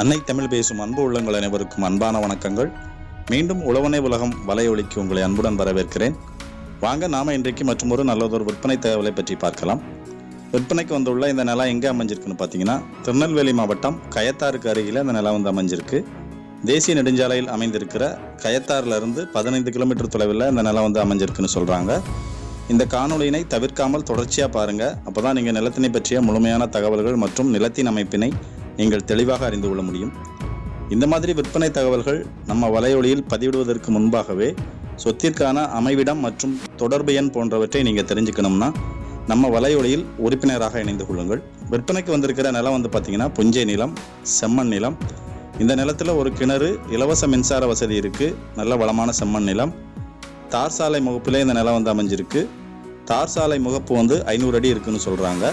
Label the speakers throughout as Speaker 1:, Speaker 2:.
Speaker 1: அன்னை தமிழ் பேசும் அன்பு உள்ளங்கள் அனைவருக்கும் அன்பான வணக்கங்கள். மீண்டும் உழவனை உலகம் வலையொலிக்கு உங்களை அன்புடன் வரவேற்கிறேன். வாங்க நாம இன்றைக்கு மற்றும் ஒரு நல்லதொரு விற்பனை தகவலை பற்றி பார்க்கலாம். விற்பனைக்கு வந்துள்ள இந்த நிலம் எங்கே அமைஞ்சிருக்குன்னு பார்த்தீங்கன்னா திருநெல்வேலி மாவட்டம் கயத்தாருக்கு அருகில் இந்த நிலம் வந்து அமைஞ்சிருக்கு. தேசிய நெடுஞ்சாலையில் அமைந்திருக்கிற கயத்தாறுலேருந்து பதினைந்து கிலோமீட்டர் தொலைவில் இந்த நிலம் வந்து அமைஞ்சிருக்குன்னு சொல்கிறாங்க இந்த காணொலியினை தவிர்க்காமல் தொடர்ச்சியாக பாருங்கள் அப்போ தான் நீங்கள் நிலத்தினை பற்றிய முழுமையான தகவல்கள் மற்றும் நிலத்தின் அமைப்பினை நீங்கள் தெளிவாக அறிந்து கொள்ள முடியும். இந்த மாதிரி விற்பனை தகவல்கள் நம்ம வலையொலியில் பதிவிடுவதற்கு முன்பாகவே சொத்திற்கான அமைவிடம் மற்றும் தொடர்பு எண் போன்றவற்றை நீங்கள் தெரிஞ்சுக்கணும்னா நம்ம வலையொலியில் உறுப்பினராக இணைந்து கொள்ளுங்கள். விற்பனைக்கு வந்திருக்கிற நிலம் வந்து பார்த்தீங்கன்னா புஞ்சை நிலம் செம்மண் நிலம். இந்த நிலத்தில் ஒரு கிணறு இலவச மின்சார வசதி இருக்குது நல்ல வளமான செம்மண் நிலம். தார் சாலை முகப்பிலே இந்த நிலம் வந்து அமைஞ்சிருக்கு. தார் சாலை முகப்பு வந்து ஐநூறு அடி இருக்குன்னு சொல்கிறாங்க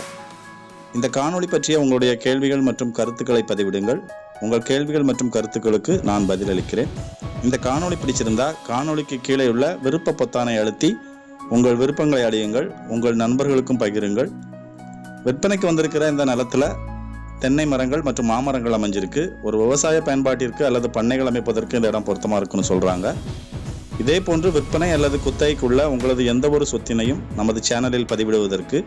Speaker 1: இந்த காணொளி பற்றிய உங்களுடைய கேள்விகள் மற்றும் கருத்துக்களை பதிவிடுங்கள். உங்கள் கேள்விகள் மற்றும் கருத்துக்களுக்கு நான் பதிலளிக்கிறேன். இந்த காணொளி பிடிச்சிருந்தா காணொளிக்கு கீழே உள்ள விருப்ப பொத்தானை அழுத்தி உங்கள் விருப்பங்களை அடையுங்கள். உங்கள் நண்பர்களுக்கும் பகிருங்கள். விற்பனைக்கு வந்திருக்கிற இந்த நிலத்தில் தென்னை மரங்கள் மற்றும் மாமரங்கள் அமைஞ்சிருக்கு. ஒரு விவசாய பயன்பாட்டிற்கு அல்லது பண்ணைகள் அமைப்பதற்கு இந்த இடம் பொருத்தமாக இருக்குன்னு சொல்கிறாங்க இதே போன்று விற்பனை அல்லது குத்தகைக்குள்ள உங்களது எந்த ஒரு சொத்தினையும் நமது சேனலில் பதிவிடுவதற்கு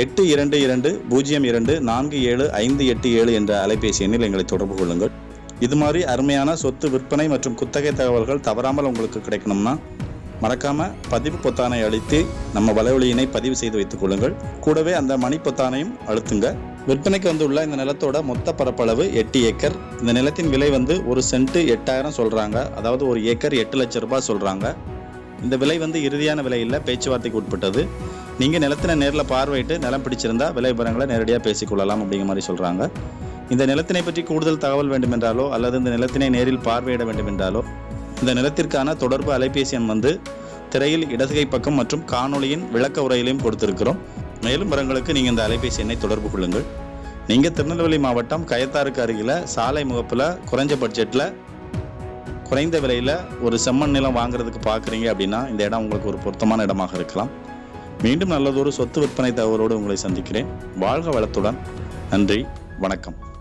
Speaker 1: எட்டு இரண்டு இரண்டு பூஜ்ஜியம் இரண்டு நான்கு ஏழு ஐந்து எட்டு ஏழு என்ற அலைபேசி எண்ணில் எங்களை தொடர்பு கொள்ளுங்கள். இது மாதிரி அருமையான சொத்து விற்பனை மற்றும் குத்தகை தகவல்கள் தவறாமல் உங்களுக்கு கிடைக்கணும்னா மறக்காம பதிவு பொத்தானை அழுத்தி நம்ம வலைவலியினை பதிவு செய்து வைத்துக் கொள்ளுங்கள். கூடவே அந்த மணி பொத்தானையும் அழுத்துங்க. விற்பனைக்கு வந்துள்ள இந்த நிலத்தோட மொத்த பரப்பளவு எட்டு ஏக்கர். இந்த நிலத்தின் விலை வந்து ஒரு சென்ட் எட்டாயிரம் சொல்றாங்க. அதாவது ஒரு ஏக்கர் எட்டு லட்ச ரூபாய் சொல்றாங்க. இந்த விலை வந்து இறுதியான விலை இல்லை பேச்சுவார்த்தைக்கு உட்பட்டது. நீங்கள் நிலத்தினை நேரில் பார்வையிட்டு நிலம் பிடிச்சிருந்தா விலை விவரங்களை நேரடியாக பேசிக்கொள்ளலாம் அப்படிங்கிற மாதிரி சொல்கிறாங்க இந்த நிலத்தினை பற்றி கூடுதல் தகவல் வேண்டுமென்றாலோ அல்லது இந்த நிலத்தினை நேரில் பார்வையிட வேண்டுமென்றாலோ இந்த நிலத்திற்கான தொடர்பு அலைபேசி எண் வந்து திரையில் இடதுகை பக்கம் மற்றும் காணொளியின் விளக்க உரையிலையும் கொடுத்திருக்கிறோம். மேலும் வரங்களுக்கு நீங்கள் இந்த அலைபேசி எண்ணை தொடர்பு கொள்ளுங்கள். நீங்கள் திருநெல்வேலி மாவட்டம் கயத்தாருக்கு அருகில் சாலை முகப்பில் குறைஞ்ச பட்ஜெட்டில் குறைந்த விலையில் ஒரு செம்மண் நிலம் வாங்குறதுக்கு பார்க்குறீங்க அப்படின்னா இந்த இடம் உங்களுக்கு ஒரு பொருத்தமான இடமாக இருக்கலாம். மீண்டும் நல்லதொரு சொத்து விற்பனை தகவலோடு உங்களை சந்திக்கிறேன். வாழ்க வளத்துடன். நன்றி. வணக்கம்.